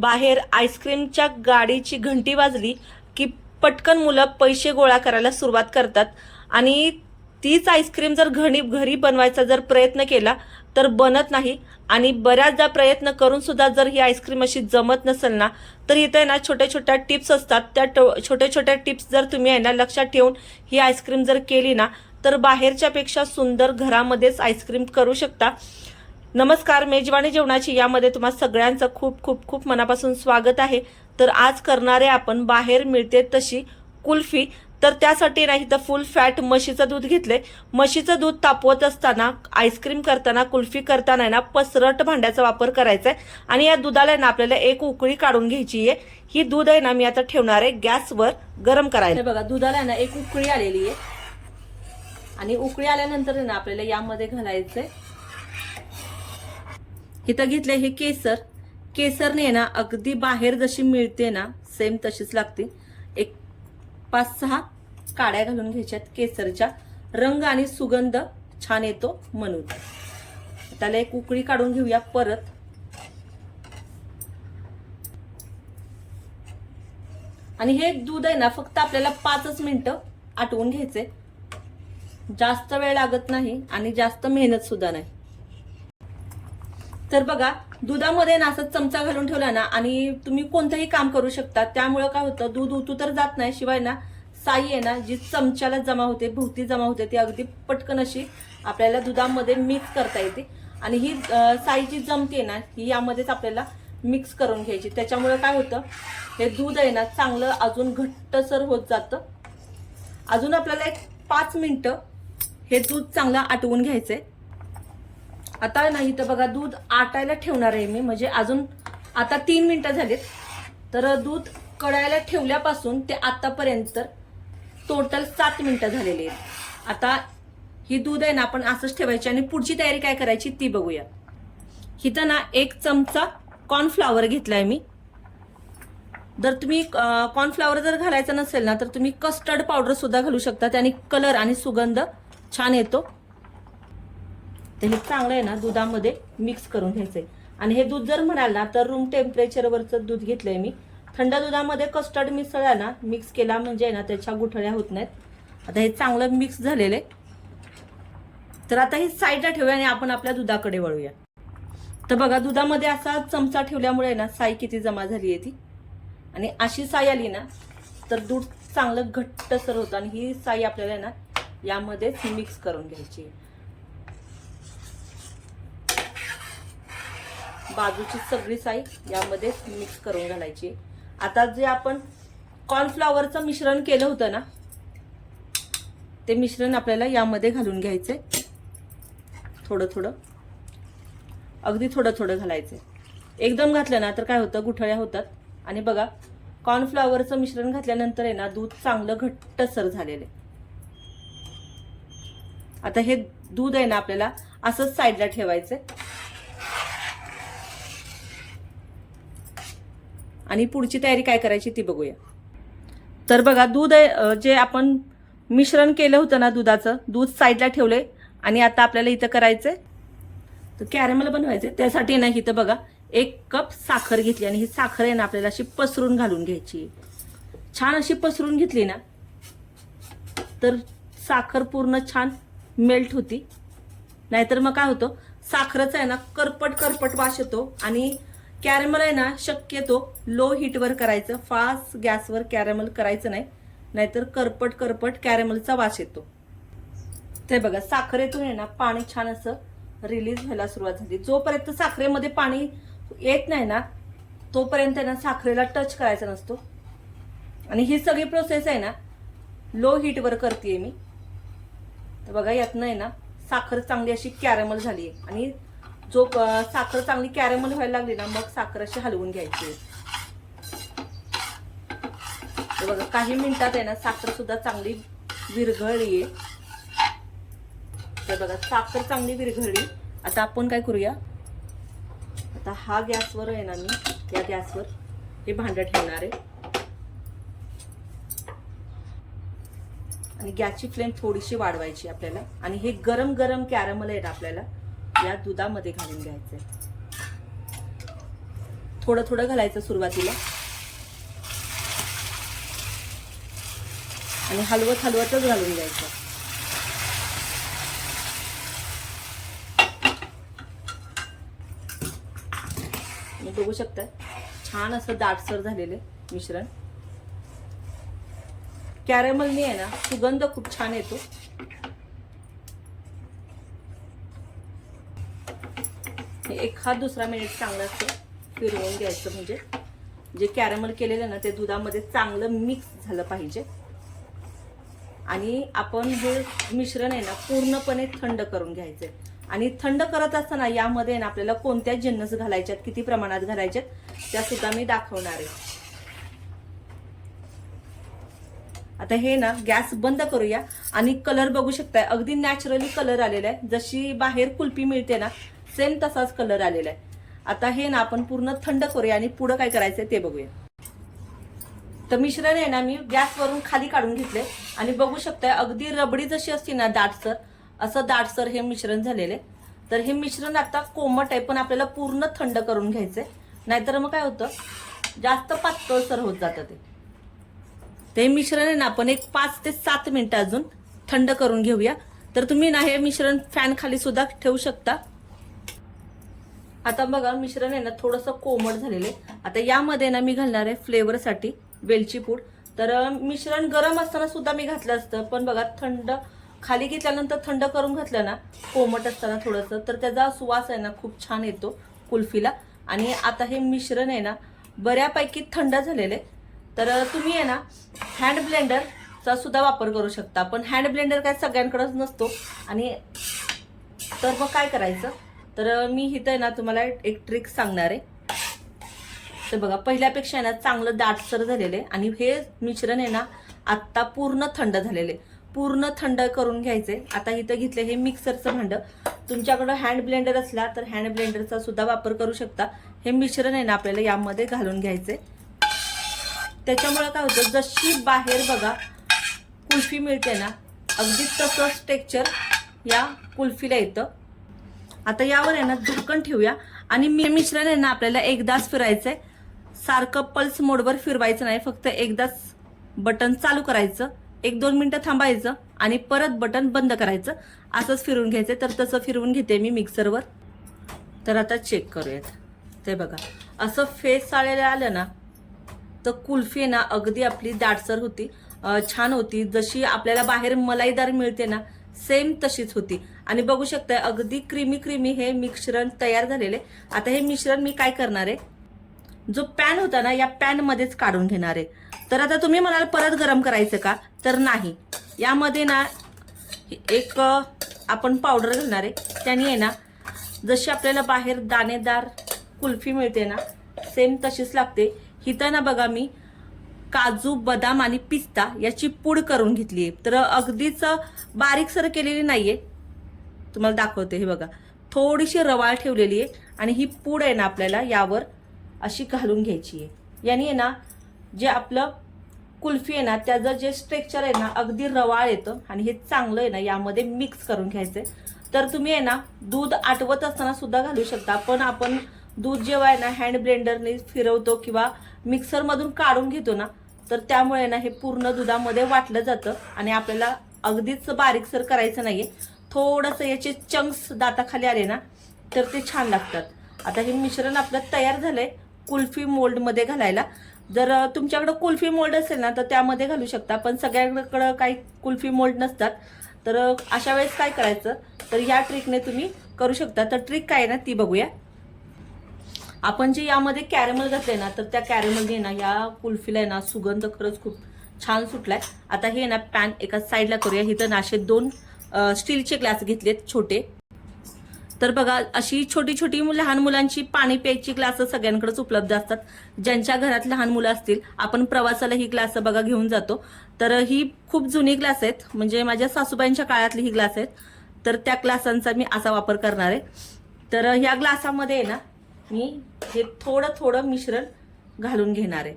बाहेर आईस्क्रीमच्या गाडीची घंटी वाजली की पटकन मुलं पैसे गोळा करायला सुरुवात करतात. आणि तीच आईस्क्रीम जर घणी घरी बनवायचा जर प्रयत्न केला तर बनत नाही. आणि बऱ्याचदा प्रयत्न करून सुद्धा जर ही आईस्क्रीम अशी जमत नसेल ना तर इथे ना छोट्या छोट्या टिप्स असतात. त्या ट- छोट्या छोट्या टिप्स जर तुम्ही आहे ना लक्षात ठेवून ही आईस्क्रीम जर केली ना तर बाहेरच्यापेक्षा सुंदर घरामध्येच आईस्क्रीम करू शकता. नमस्कार मेजवानी जेवणाची यामध्ये तुम्हा सगळ्यांचं खूप खूप खूप मनापासून स्वागत आहे. तर आज करणारे आपण बाहेर मिळते तशी कुल्फी. तर त्यासाठी नाही तर फुल फॅट म्हशीचं दूध घेतले. म्हशीचं दूध तापवत असताना आईस्क्रीम करताना कुल्फी करताना आहे ना पसरट भांड्याचा वापर करायचा आहे आणि या दुधाला आहे ना आपल्याला एक उकळी काढून घ्यायची आहे. ही दूध आहे ना मी आता ठेवणार आहे गॅसवर गरम करायला. बघा दुधाला आहे ना एक उकळी आलेली आहे. आणि उकळी आल्यानंतर आहे ना आपल्याला यामध्ये घालायचंय. इथं घेतले हे केसर. केसरने ना अगदी बाहेर जशी मिळते ना सेम तशीच लागते. एक पाच सहा काड्या घालून घ्यायच्यात केसरच्या. रंग आणि सुगंध छान येतो म्हणून. त्याला एक उकळी काढून घेऊया परत. आणि हे दूध आहे ना फक्त आपल्याला पाचच मिनिटं आटवून घ्यायचे जास्त वेळ लागत नाही आणि जास्त मेहनत सुद्धा नाही. तर बघा दुधामध्ये ना असं चमचा घालून ठेवला ना आणि तुम्ही कोणतंही काम करू शकता. त्यामुळं काय होतं दूध उतू तर जात नाही शिवाय ना साई आहे ना जी चमच्याला जमा होते भोवती जमा होते ती अगदी पटकन अशी आपल्याला दुधामध्ये मिक्स करता येते. आणि ही साई जी जमते ना ही यामध्येच आपल्याला मिक्स करून घ्यायची. त्याच्यामुळे काय होतं हे दूध आहे ना चांगलं अजून घट्टसर होत जातं. अजून आपल्याला एक पाच मिनटं हे दूध चांगलं आटवून घ्यायचं आहे आता नाही तर बघा दूध आटायला ठेवणार आहे मी. म्हणजे अजून आता तीन मिनटं झालीत. तर दूध कडायला ठेवल्यापासून ते आत्तापर्यंत तर टोटल सात मिनटं झालेली आहेत. आता ही दूध आहे ना आपण असंच ठेवायची आणि पुढची तयारी काय करायची ती बघूया. इथं ना एक चमचा कॉर्नफ्लावर घेतलाय मी. जर तुम्ही कॉर्नफ्लावर जर घालायचं नसेल ना तर तुम्ही कस्टर्ड पावडर सुद्धा घालू शकता. त्याने कलर आणि सुगंध छान येतो. तर हे चांगलं आहे ना दुधामध्ये मिक्स करून घ्यायचंय. आणि हे दूध जर म्हणाल ना तर रूम टेम्परेचरवरचं दूध घेतलं आहे मी. थंड दुधामध्ये कस्टर्ड मिसळला ना मिक्स केला म्हणजे ना त्याच्या गुठळ्या होत नाहीत. आता हे चांगलं मिक्स झालेलं आहे. तर आता हे साईडला ठेवूया आणि आपण आपल्या दुधाकडे वळूया. तर बघा दुधामध्ये असा चमचा ठेवल्यामुळे ना साई किती जमा झाली आहे ती. आणि अशी साई आली ना तर दूध चांगलं घट्टसर होतं आणि ही साई आपल्याला ना यामध्येच मिक्स करून घ्यायची आहे. बाजूची सगळी साई यामध्ये मिक्स करून घालायची. आता जे आपण कॉर्नफ्लॉवरचं मिश्रण केलं होतं ना ते मिश्रण आपल्याला यामध्ये घालून घ्यायचंय. थोडं थोडं. अगदी थोडं थोडं घालायचं एकदम घातलं ना तर काय होतं? गुठळ्या होतात. आणि बघा कॉर्नफ्लॉवरचं मिश्रण घातल्यानंतर आहे ना दूध चांगलं घट्टसर झालेलं आहे. आता हे दूध आहे ना आपल्याला असंच साईडला ठेवायचंय. आणि पुढची तयारी काय करायची ती बघूया. तर बघा दूध आहे, जे आपण मिश्रण केलं होतं ना दुधाचं दूध साईडला ठेवले आणि आता आपल्याला इथं करायचंय. तर कॅरेमल बनवायचे त्यासाठी ना इथं बघा एक कप साखर घेतली आणि ही साखर आहे ना आपल्याला अशी पसरून घालून घ्यायची. छान अशी पसरून घेतली ना तर साखर पूर्ण छान मेल्ट होती. नाहीतर मग काय होतं साखरच आहे ना करपट करपट वास येतो आणि कॅरेमल आहे ना शक्यतो लो हीटवर करायचं फास्ट गॅसवर कॅरेमल करायचं नाही. नाहीतर करपट करपट कॅरेमलचा वास येतो. ते बघा साखरेतून आहे ना पाणी छान असं रिलीज व्हायला सुरुवात झाली. जोपर्यंत साखरेमध्ये पाणी येत नाही ना तोपर्यंत आहे ना साखरेला टच करायचा नसतो. आणि ही सगळी प्रोसेस आहे ना लो हीटवर करते मी. तर बघा यातनं आहे ना साखर चांगली अशी कॅरेमल झाली आहे आणि जो साखर चांगली कॅरेमल व्हायला लागली ना मग साखर अशी हलवून घ्यायची. आहे. तर बघा काही मिनिटात आहे ना साखर सुद्धा चांगली विरघळली. आहे तर बघा साखर चांगली विरघळली. आता आपण काय करूया? आता हा गॅसवर आहे ना मी या गॅसवर हे भांडं ठेवणार आहे. आणि गॅसची फ्लेम थोडीशी वाढवायची आपल्याला. आणि हे गरम गरम कॅरमल आहे ना आपल्याला या दुधामध्ये घालून घ्यायचंय. थोडं थोडं घालायचं सुरुवातीला. आणि हलवत हलवतच घालून द्यायचं मी बघू शकता छान असं दाटसर झालेले मिश्रण. कॅरेमलनी आहे ना सुगंध खूप छान येतो. हे एखाद दुसरा मिनिट चांगलं असतं फिरवून घ्यायचं म्हणजे. जे कॅरमल केलेलं ना ते दुधामध्ये चांगलं मिक्स झालं पाहिजे. आणि आपण हे मिश्रण आहे ना पूर्णपणे थंड करून घ्यायचंय आणि थंड करत असताना यामध्ये ना आपल्याला कोणत्या जिन्नस घालायच्यात किती प्रमाणात घालायच्यात त्या सुद्धा मी दाखवणार आहे. आता हे ना गॅस बंद करूया. आणि कलर बघू शकताय. अगदी नॅचरली कलर आलेला आहे. जशी बाहेर कुल्फी मिळते ना सेम तसाच कलर आलेला आहे. आता हे ना आपण पूर्ण थंड करूया आणि पुढं काय करायचंय ते बघूया. तर मिश्रण आहे ना मी गॅसवरून खाली काढून घेतले आणि बघू शकताय अगदी रबडी जशी असते ना दाटसर असं दाटसर हे मिश्रण झालेले तर हे मिश्रण आता कोमट आहे पण आपल्याला पूर्ण थंड करून घ्यायचंय. नाहीतर मग काय होतं जास्त पातळसर होत जातं ते. ते मिश्रण आहे ना आपण एक पाच ते सात मिनिटं अजून थंड करून घेऊया. तर तुम्ही ना हे मिश्रण फॅन खाली सुद्धा ठेवू शकता. आता बघा मिश्रण आहे ना थोडंसं कोमट झालेलं आहे. आता यामध्ये ना मी घालणार आहे फ्लेवरसाठी वेलची पूड. तर मिश्रण गरम असताना सुद्धा मी घातलं असतं पण बघा थंड खाली घेतल्यानंतर थंड करून घातलं ना कोमट असताना थोडंसं तर त्याचा सुवास आहे ना खूप छान येतो कुल्फीला. आणि आता हे मिश्रण आहे ना बऱ्यापैकी थंड झालेलं आहे. तर तुम्ही आहे ना हँड ब्लेंडरचा सुद्धा वापर करू शकता. पण हँड ब्लेंडर काय सगळ्यांकडंच नसतो. आणि तर मग काय करायचं? तर मी इथं आहे ना तुम्हाला एक ट्रिक सांगणार आहे. तर बघा पहिल्यापेक्षा आहे ना चांगलं दाटसर झालेलं आहे आणि हे मिश्रण आहे ना आत्ता पूर्ण थंड झालेले. पूर्ण थंड करून घ्यायचे. आता इथं घेतलं हे मिक्सरचं भांडं. तुमच्याकडं हँड ब्लेंडर असला तर हँड ब्लेंडरचा सुद्धा वापर करू शकता. हे मिश्रण आहे ना आपल्याला यामध्ये घालून घ्यायचे. त्याच्यामुळे काय होतं जशी बाहेर बघा कुल्फी मिळते ना अगदी तसंच टेक्चर या कुल्फीला येतं. आता यावर आहे ना झाकण ठेवूया. आणि मी मिश्रण आहे ना आपल्याला एकदाच फिरायचंय. सारखं पल्स मोडवर फिरवायचं नाही फक्त एकदाच बटन चालू करायचं. एक दोन मिनिटं थांबायचं आणि परत बटन बंद करायचं. असंच फिरवून घ्यायचं तर तसं फिरवून घेते मी मिक्सरवर तर आता चेक करूयात. ते बघा. असं फेस आलेलं आलं ना तर कुल्फी ना अगदी आपली दाटसर होती. छान होती. जशी आपल्याला बाहेर मलाईदार मिळते ना सेम तशीच होती. आणि बघू शकताय अगदी क्रीमी क्रीमी हे मिश्रण तयार झालेले आता हे मिश्रण मी काय करणार आहे? जो पॅन होता ना या पॅन मध्येच काढून घेणार आहे. तर आता तुम्ही म्हणाल परत गरम करायचं का? तर नाही. यामध्ये ना एक आपण पावडर घालणार आहे. त्याने आहे ना जशी आपल्याला बाहेर दाणेदार कुल्फी मिळते ना सेम तशीच लागते. हिथं ना बघा मी काजू बदाम आणि पिस्ता याची पूड करून घेतली आहे. तर अगदीच बारीकसर केलेली केलेली नाहीये. तुम्हाला दाखवते हे बघा. थोडीशी रवाळ ठेवलेली आहे आणि ही पूड आहे ना आपल्याला यावर अशी घालून घ्यायची आहे. याने आहे ना जे आपलं कुल्फी आहे ना त्याचं जे स्ट्रेक्चर आहे ना अगदी रवाळ येतं आणि हे चांगलं आहे ना यामध्ये मिक्स करून घ्यायचं तर तुम्ही आहे ना दूध आटवत असताना सुद्धा घालू शकता पण आपण दूध जेव्हा आहे ना हँड ब्लेंडरने फिरवतो किंवा मिक्सरमधून काढून घेतो ना तर त्यामुळे ना हे पूर्ण दुधामध्ये वाटलं जातं आणि आपल्याला अगदीच बारीकसर करायचं नाहीये. थोडंसं याचे चंक्स दाताखाली आले ना तर ते छान लागतात. आता हे मिश्रण आपलं तयार झालंय कुल्फी मोल्डमध्ये घालायला. जर तुमच्याकडं कुल्फी मोल्ड असेल ना तर त्यामध्ये घालू शकता पण सगळ्यांकडं काही कुल्फी मोल्ड नसतात. तर अशा वेळेस काय करायचं? तर या ट्रिकने तुम्ही करू शकता. तर ट्रिक काय आहे ना ती बघूया. आपण जे यामध्ये कॅरेमल घातले ना तर त्या कॅरेमलने ना या कुल्फीला आहे ना सुगंध खरंच खूप छान सुटलाय. आता हे ना पॅन एका साईडला करूया. इथं ना असे दोन स्टीलचे ग्लास घेतलेत छोटे. तर बघा अशी छोटी छोटी लहान मुलांची पाणी प्यायची ग्लास सगळ्यांकडेच उपलब्ध असतात. ज्यांच्या घरात लहान मुलं असतील आपण प्रवासाला ही ग्लास बघा घेऊन जातो. तर ही खूप जुनी ग्लास आहेत. म्हणजे माझ्या सासूबाईंच्या काळातली ही ग्लास आहेत. तर त्या ग्लासांचा मी असा वापर करणार आहे. तर ह्या ग्लासामध्ये आहे ना मी हे थोडं थोडं मिश्रण घालून घेणार आहे.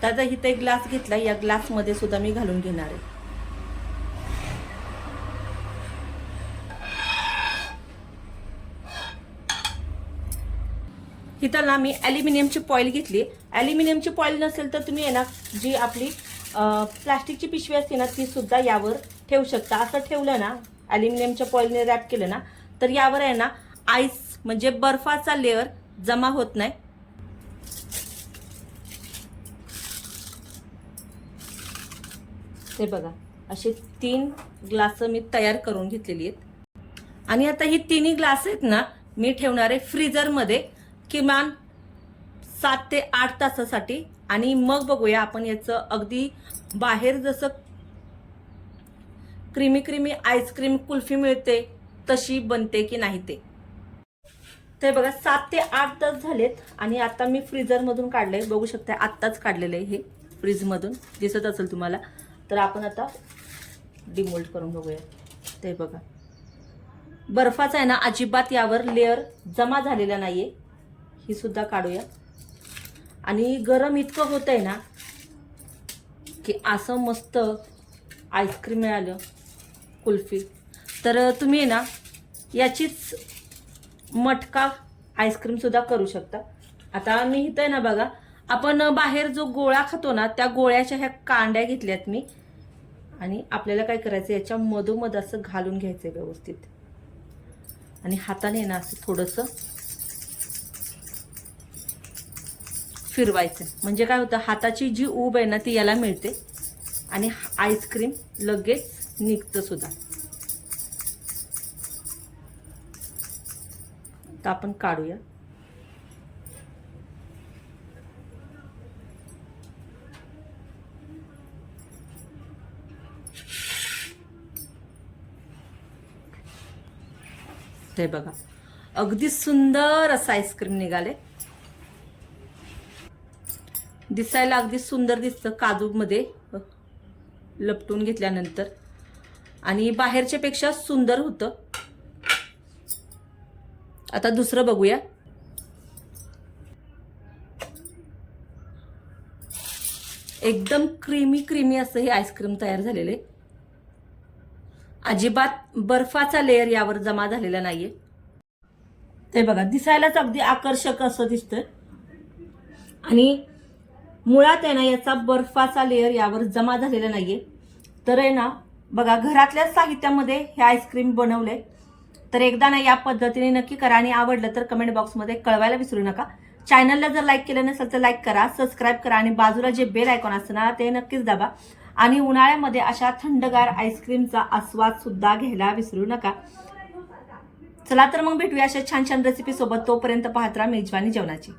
त्याचा इथे ग्लास घेतला या ग्लासमध्ये सुद्धा मी घालून घेणार आहे. हिथं ना मी ॲल्युमिनियमची पॉईल घेतली. ॲल्युमिनियमची पॉईल नसेल तर तुम्ही आहे ना जी आपली प्लास्टिकची पिशवी असते ना ती सुद्धा यावर ठेवू शकता. असं ठेवलं ना ॲल्युमिनियमच्या पॉईलने रॅप केलं ना तर यावर आहे ना आईस म्हणजे बर्फाचा लेअर जमा होत नाही. ते बघा असे तीन ग्लास मी तयार करून घेतलेली आहेत. आणि आता ही तिन्ही ग्लास आहेत ना मी ठेवणार आहे फ्रीजरमध्ये किमान सात ते आठ तासासाठी आणि मग बघूया आपण याचं अगदी बाहेर जसं क्रिमी क्रिमी आईस्क्रीम कुल्फी मिळते तशी बनते की नाही ते. ते बघा सात ते आठ तास झालेत आणि आता मी फ्रीजरमधून काढले बघू शकता आत्ताच काढलेलं आहे हे फ्रीजमधून दिसत असेल तुम्हाला. तर आपण आता डिमोल्ड करून बघूया. ते बघा. बर्फाचा आहे ना अजिबात यावर लेअर जमा झालेला नाहीये. ही सुद्धा काढूया. आणि गरम इतकं होत आहे ना की असं मस्त आईस्क्रीम मिळालं कुल्फी. तर तुम्ही ना याचीच मटका आईस्क्रीमसुद्धा करू शकता. आता मी इथं आहे ना बघा आपण बाहेर जो गोळा खातो ना त्या गोळ्याच्या ह्या कांड्या घेतल्यात मी. आणि आपल्याला काय करायचं याच्या मधोमध असं घालून घ्यायचं आहे व्यवस्थित. आणि हाताने ना असं थोडंसं फिरवायचं. म्हणजे काय होतं हाताची जी ऊब आहे ना ती याला मिळते. आणि आईस्क्रीम लगेच निघतं सुद्धा. तर आपण काढूया. ते बघा. अगदी सुंदर असं आईस्क्रीम निघाले दिसायला अगदी सुंदर दिसतं काजूमध्ये. लपटून घेतल्यानंतर. आणि बाहेरच्यापेक्षा सुंदर होतं. आता दुसरं बघूया. एकदम क्रीमी क्रीमी असं हे आईस्क्रीम तयार झालेलं आहे. अजिबात बर्फाचा लेअर यावर जमा झालेला नाहीये. ते बघा दिसायलाच अगदी आकर्षक असं दिसतं आणि मुळात आहे ना याचा बर्फाचा लेअर यावर जमा झालेला नाहीये. तर आहे ना बघा घरातल्या साहित्यामध्ये हे आईस्क्रीम बनवले तर एकदा ना या पद्धतीने नक्की करा आणि आवडलं तर कमेंट बॉक्समध्ये कळवायला विसरू नका. चॅनलला जर लाईक केलं नसेल तर लाईक करा सबस्क्राईब करा आणि बाजूला जे बेल आयकॉन असतं ना ते नक्कीच दाबा. आणि उन्हाळ्यामध्ये अशा थंडगार आईस्क्रीमचा आस्वाद सुद्धा घ्यायला विसरू नका. चला तर मग भेटूया अशा छान छान रेसिपी सोबत. तोपर्यंत पाहत राहा मेजवानी जेवणाची.